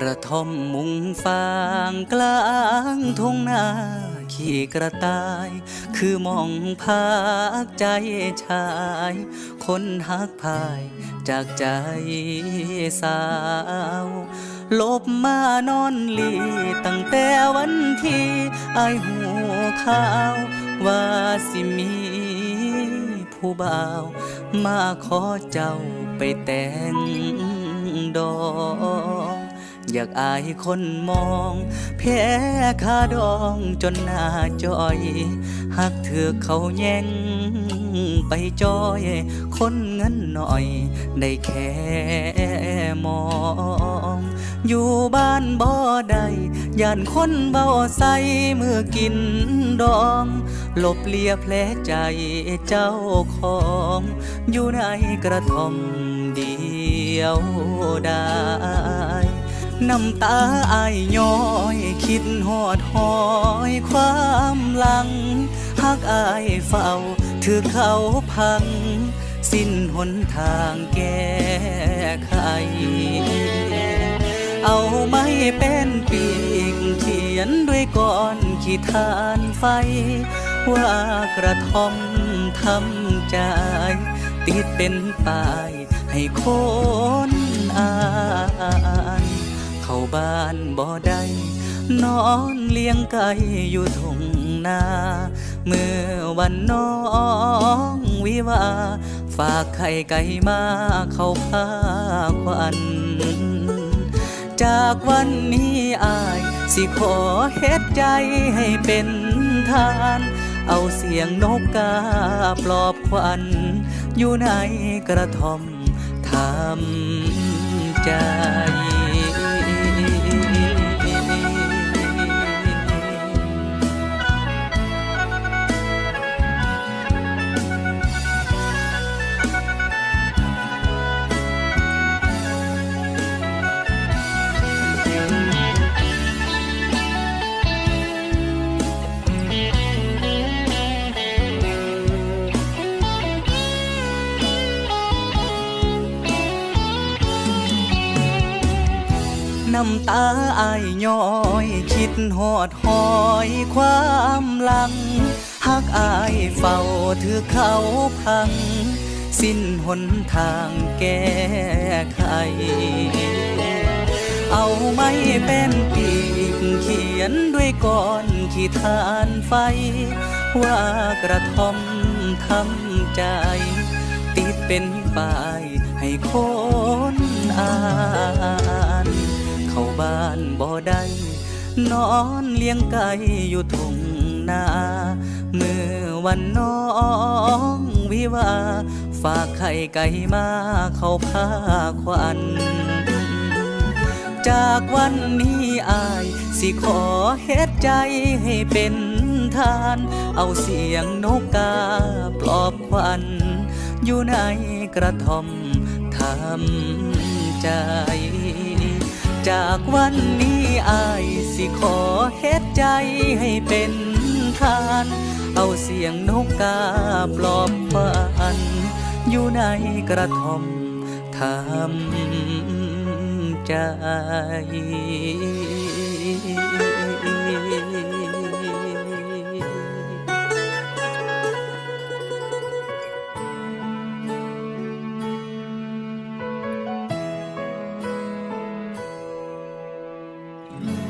กระท่อมมุงฟางกลางทุ่งนาขี่กระต่าย คือมองพักใจชาย คนหักพายจากใจสาว ลบมานอนลี ตั้งแต่วันที่อายหูข่าว ว่าสิมีผู้บ่าว มาขอเจ้าไปแต่งดอง อยากอายคนมอง แพ้คาดองจนหน้าจอยหักเถือกเขาแย่งไปจอย คนเงินหน่อย ได้แค่มอง อยู่บ้านบ่ได้ย่านคนเบาใส่มือกินดองหลบเลียแผลใจเจ้าของ อยู่ในกระท่อมเดียวได้ น้ำตาอายย้อยคิดหอดหอยความหลังหักอายเฝ้าถือเขาพัง สิ้นหนทางแก้ไข เอาไม้เป็นปีกเขียนด้วยก้อนขีทานไฟ ว่ากระทอมทำใจ ติดเป็นป้ายให้คนอา เข้าบ้านบ่ได้นอนเลี้ยงไก่อยู่ทุ่งนา เมื่อวันน้องวิวา ฝากไข่ไก่มาเข้าผ้าควันจากวันนี้อายสิขอเฮ็ดใจให้เป็นทาน เอาเสียงนกกาปลอบควัน อยู่ในกระท่อมทำใจ น้ำตาอายย้อย คิดหอดหอยความหลังหักอายเฝ้าถือเขาพัง สิ้นหนทางแก้ไข เอาไม่เป็นปีกเขียนด้วยก้อนขีทานไฟ ว่ากระทอมทำใจ ติดเป็นป้ายให้คนอาน เข้าบ้านบ่ได้นอนเลี้ยงไก่อยู่ทุ่งนาเมื่อวันน้องวิวา ฝากไข่ไก่มาเข้าผ้าควัน จากวันนี้อาย สิขอเฮ็ดใจให้เป็นทาน เอาเสียงนกกาปลอบควัน อยู่ในกระท่อมทำใจ จากวันนี้อายสิขอเฮ็ดใจให้เป็นทาน เอาเสียงนกกาปลอบฝัน อยู่ในกระท่อมทำใจ Mm-hmm.